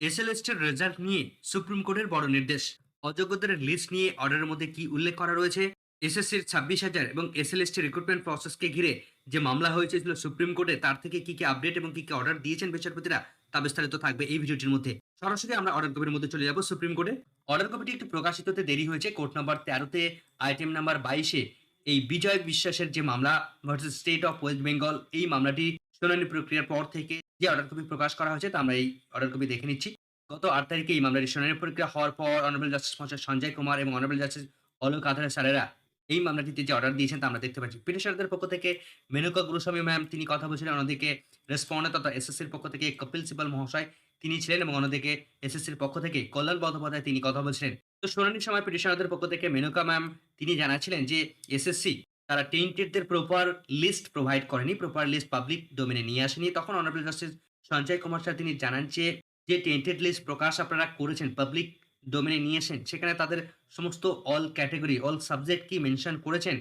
এসএলএসটির result নিয়ে supreme কোর্টের বড় নির্দেশ। অযোগ্যদের লিস্ট নিয়ে অর্ডারের মধ্যে কি উল্লেখ করা রয়েছে? এসএসসির ছাব্বিশ হাজার এবং এসএলএসটি রিক্রুটমেন্ট প্রসেসকে ঘিরে যে মামলা হয়েছিল সুপ্রিম কোর্টে, তার থেকে কি কি আপডেট এবং কি কি অর্ডার দিয়েছেন বিচারপতিরা, তা বিস্তারিত থাকবে এই ভিডিওটির মধ্যে। সরাসরি আমরা অর্ডার কপির মধ্যে চলে যাব সুপ্রিম কোর্টে। অর্ডার কপিটি একটু প্রকাশিত হতে দেরি হয়েছে। কোর্ট নাম্বার তেরোতে আইটেম নাম্বার বাইশে এই বিজয় বিশ্বাসের যে মামলা versus state of West Bengal এই মামলাটি শুনানি প্রক্রিয়ার পর থেকে যে অর্ডার কপি প্রকাশ করা হয়েছে, তা আমরা এই অর্ডার কপি দেখে নিচ্ছি। গত আট তারিখে এই মামলাটি শুনানি প্রক্রিয়া হওয়ার পর অনারেবল জাস্টিস মহাশয় সঞ্জয় কুমার এবং অনারেবল জাস্টিস অলোক আধারে স্যারেরা এই মামলাটিতে যে অর্ডার দিয়েছেন, তা আমরা দেখতে পাচ্ছি। পিটিশনারদের পক্ষ থেকে মেনকা গুরুস্বামী ম্যাম তিনি কথা বলছিলেন, অন্যদিকে রেসপন্ডে তথা এসএসসির পক্ষ থেকে কপিল সিবাল মহাশয় তিনি ছিলেন এবং অন্যদিকে এসএসসির পক্ষ থেকে কল্যাণ বন্দ্যোপাধ্যায় তিনি কথা বলছিলেন। তো শুনানির সময় পিটিশনারদের পক্ষ থেকে মেনকা ম্যাম তিনি জানাচ্ছিলেন যে এসএসসি তারা টেন্টেডদের প্রপার লিস্ট প্রোভাইড করেনি প্রপার লিস্ট পাবলিক ডোমেনে নিয়ে আসেনি। তখন honourable justice Sanjay Kumar sir তিনি জানান যে যে টেন্টেড লিস্ট প্রকাশ আপনারা করেছেন পাবলিক ডোমেনে নিয়ে এসেন সেখানে তাদের সমস্ত অল ক্যাটেগরি অল সাবজেক্ট কি মেনশন করেছেন?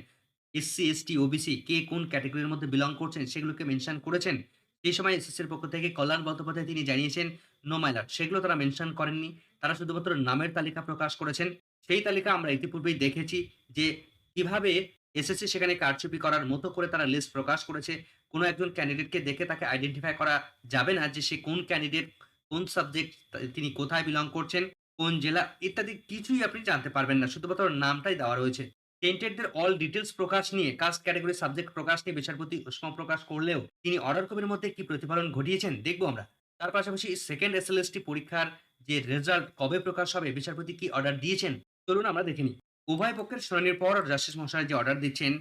এসসি এসটি ওবিসি কে কোন ক্যাটেগরির মধ্যে বিলং করছেন, সেগুলোকে মেনশন করেছেন? এই সময় এসএসসির পক্ষ থেকে কল্যাণ বন্দ্যোপাধ্যায় তিনি জানিয়েছেন নো মাইলার সেগুলো তারা মেনশন করেননি। তারা শুধুমাত্র নামের তালিকা প্রকাশ করেছেন। সেই তালিকা আমরা ইতিপূর্বেই দেখেছি যে, কীভাবে এসএসসি সেখানে কারচুপি করার মতো করে তারা লিস্ট প্রকাশ করেছে। কোনো একজন ক্যান্ডিডেটকে দেখে তাকে আইডেন্টিফাই করা যাবে না যে সে কোন ক্যান্ডিডেট কোন সাবজেক্ট তিনি কোথায় বিলং করছেন, কোন জেলা, ইত্যাদি কিছুই আপনি জানতে পারবেন না। শুধুমাত্র নামটাই দেওয়া রয়েছে। টেন্টেডদের অল ডিটেলস প্রকাশ নিয়ে কাস্ট ক্যাটাগরি সাবজেক্ট প্রকাশ নিয়ে, বিচারপতি উষ্ম প্রকাশ করলেও তিনি অর্ডার কপির মধ্যে কি প্রতিফলন ঘটিয়েছেন দেখব আমরা। তার পাশাপাশি সেকেন্ড এসএলএসটি পরীক্ষার যে রেজাল্ট কবে প্রকাশ হবে, বিচারপতি কি অর্ডার দিয়েছেন? চলুন আমরা দেখে নিই। উভয় পক্ষের শুনানির পর জাস্টিস মহাশয় যে অর্ডার দিচ্ছেন,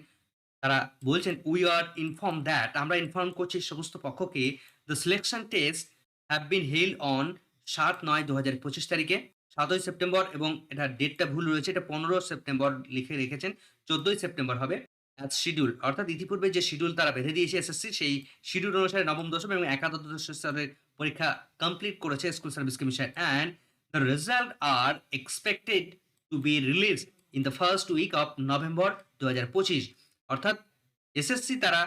তারা বলছেন উই আর ইনফর্ম দ্যাট আমরা ইনফর্ম করছি সমস্ত পক্ষকে the selection test have been held on সাত নয় দু হাজার পঁচিশ তারিখে, সাতই সেপ্টেম্বর এবং এটা ডেটটা ভুল রয়েছে, এটা পনেরো সেপ্টেম্বর লিখে রেখেছেন, চোদ্দই সেপ্টেম্বর হবে অ্যাজ শিডিউল অর্থাৎ ইতিপূর্বে যে শিডিউল তারা বেঁধে দিয়েছে এসএসসি সেই শিডিউল অনুসারে নবম, দশম এবং একাদশ স্তরের পরীক্ষা কমপ্লিট করেছে school service commission and the result are expected to be release in the first week of November দু হাজার পঁচিশ অর্থাৎ এসএসসি তারা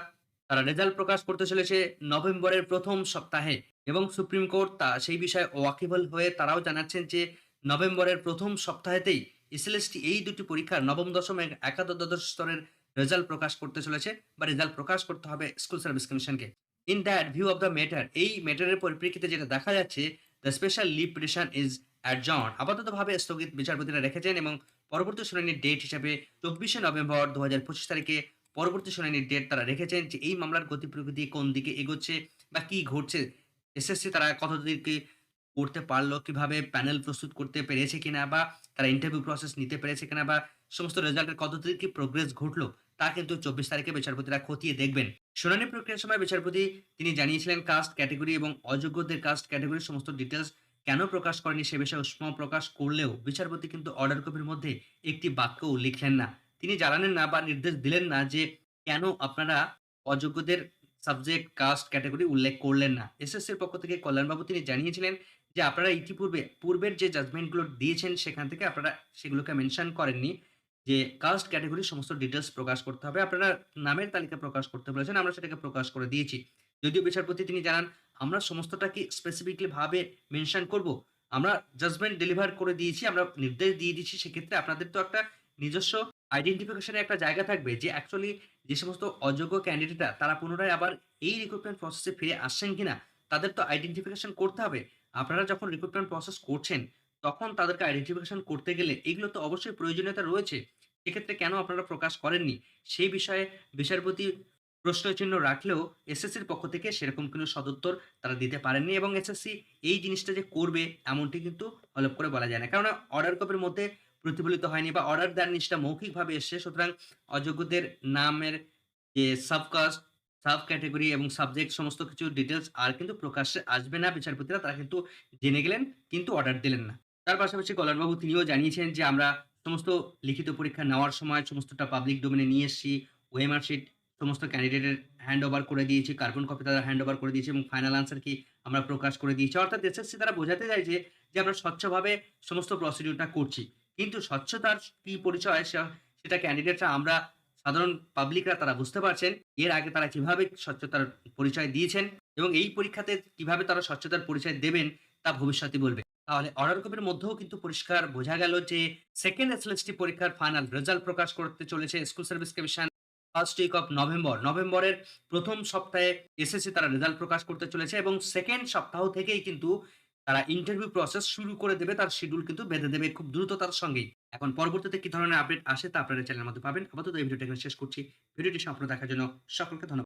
তারা রেজাল্ট প্রকাশ করতে চলেছে নভেম্বরের প্রথম সপ্তাহে এবং সুপ্রিম কোর্ট তা, সেই বিষয়ে ওয়াকিবল হয়ে তারাও জানাচ্ছেন যে নভেম্বরের প্রথম সপ্তাহেতেই এসএলএসটি এই দুটি পরীক্ষার নবম, দশম একাদশ স্তরের রেজাল্ট প্রকাশ করতে চলেছে বা রেজাল্ট প্রকাশ করতে হবে স্কুল সার্ভিস কমিশনকে in that view of the matter এই ম্যাটারের পরিপ্রেক্ষিতে যেটা দেখা যাচ্ছে the special leave petition is adjourn আপাততভাবে স্থগিত বিচারপতিরা রেখেছেন এবং পরবর্তী শুনানির ডেট হিসাবে চব্বিশে নভেম্বর দু হাজার পঁচিশ তারিখে পরবর্তী শুনানির ডেট তারা রেখেছেন যে এই মামলার গতি প্রকৃতি কোন দিকে এগোচ্ছে বা কি ঘটছে। এসএসসি তারা কত দিকে করতে পারল? কীভাবে প্যানেল প্রস্তুত করতে পেরেছে কিনা বা তারা ইন্টারভিউ প্রসেস নিতে পেরেছে কিনা বা সমস্ত রেজাল্টের কত দূর কি প্রোগ্রেস ঘটলো, তা কিন্তু চব্বিশ তারিখে বিচারপতিরা খতিয়ে দেখবেন। শুনানি প্রক্রিয়ার সময় বিচারপতি, তিনি জানিয়েছিলেন কাস্ট ক্যাটেগরি এবং অযোগ্যদের কাস্ট ক্যাটেগরির সমস্ত ডিটেলস কেন প্রকাশ করেনি সে বিষয়ে উষ্ম প্রকাশ করলেও বিচারপতি কিন্তু অর্ডার কপির মধ্যে একটি বাক্যও লিখলেন না। তিনি জানালেন না বা নির্দেশ দিলেন না যে কেন আপনারা অযোগ্যদের সাবজেক্ট কাস্ট ক্যাটাগরি উল্লেখ করলেন না। এসএসসির পক্ষ থেকে কল্যাণবাবু তিনি জানিয়েছিলেন যে আপনারা ইতিপূর্বে, পূর্বের যে জাজমেন্টগুলো দিয়েছেন সেখান থেকে আপনারা সেগুলোকে মেনশন করেননি যে কাস্ট ক্যাটাগরি সমস্ত ডিটেলস প্রকাশ করতে হবে। আপনারা নামের তালিকা প্রকাশ করতে বলেছেন, আমরা সেটাকে প্রকাশ করে দিয়েছি। যদিও বিচারপতি তিনি জানান আমরা সমস্তটাকে স্পেসিফিকলি ভাবে মেনশন করব। আমরা জাজমেন্ট ডেলিভার করে দিয়েছি, আমরা নির্দেশ দিয়ে দিয়েছি, সেক্ষেত্রে আপনাদের তো একটা নিজস্ব আইডেন্টিফিকেশনের একটা জায়গা থাকবে যে অ্যাকচুয়ালি যে সমস্ত অযোগ্য ক্যান্ডিডেটরা তারা পুনরায় আবার এই রিক্রুটমেন্ট প্রসেসে ফিরে আসছেন কিনা, তাদের তো আইডেন্টিফিকেশন করতে হবে। আপনারা যখন রিক্রুটমেন্ট প্রসেস করছেন, তখন তাদেরকে আইডেন্টিফিকেশন করতে গেলে এগুলো তো অবশ্যই প্রয়োজনীয়তা রয়েছে। সেক্ষেত্রে কেন আপনারা প্রকাশ করেননি? সেই বিষয়ে বিচারপতি প্রশ্নচিহ্ন রাখলেও এসএসসির পক্ষ থেকে সেরকম কোনো সদুত্তর তারা দিতে পারেননি এবং এসএসসি এই জিনিসটা যে করবে এমনটি কিন্তু হলপ করে বলা যায় না। কারণ অর্ডার কপির মধ্যে প্রতিফলিত হয়নি বা অর্ডার দেওয়ার জিনিসটা মৌখিকভাবে এসছে, সুতরাং অযোগ্যদের নামের যে সাবকাস্ট সাব ক্যাটেগরি এবং সাবজেক্ট সমস্ত কিছু ডিটেলস আর কিন্তু প্রকাশ্যে আসবে না বিচারপতিরা, তারা কিন্তু জেনে গেলেন কিন্তু অর্ডার দিলেন না। তার পাশাপাশি কল্যাণবাবু তিনিও জানিয়েছেন যে আমরা সমস্ত লিখিত পরীক্ষা নেওয়ার সময় সমস্তটা পাবলিক ডোমেনে নিয়ে এসেছি ওয়েমার শিট সমস্ত ক্যান্ডিডেটের হ্যান্ড ওভার করে দিয়েছি কার্বন কপি তারা হ্যান্ড ওভার করে দিয়েছে এবং ফাইনাল আনসার কি আমরা প্রকাশ করে দিয়েছি। অর্থাৎ এসএসসি তারা বোঝাতে চাইছে যে আমরা স্বচ্ছভাবে সমস্ত প্রসিডিউরটা করছি। কিন্তু স্বচ্ছতার কি পরিচয় সেটা ক্যান্ডিডেটরা আমরা সাধারণ পাবলিকরা তারা বুঝতে পারছেন। এর আগে তারা কীভাবে স্বচ্ছতার পরিচয় দিয়েছেন এবং এই পরীক্ষাতে কীভাবে তারা স্বচ্ছতার পরিচয় দেবেন তা ভবিষ্যতে বলবে। তাহলে অর্ডার কপির মধ্যেও কিন্তু পরিষ্কার বোঝা গেল যে সেকেন্ড এসএলএসটি পরীক্ষার ফাইনাল রেজাল্ট প্রকাশ করতে চলেছে school service commission first week of November. নভেম্বরের প্রথম সপ্তাহে এসএসসি তারা রেজাল্ট প্রকাশ করতে চলেছে এবং সেকেন্ড সপ্তাহ থেকেই কিন্তু তারা ইন্টারভিউ প্রসেস শুরু করে দেবে। তার শিডিউল কিন্তু বেঁধে দেবে খুব দ্রুততার সঙ্গেই। এখন পরবর্তীতে কি ধরনের আপডেট আসে তা আপনারা চ্যানেলের মধ্যে পাবেন। আপাতত এই ভিডিওটা এখানে শেষ করছি। ভিডিওটি সম্পূর্ণ দেখার জন্য সকলকে ধন্যবাদ।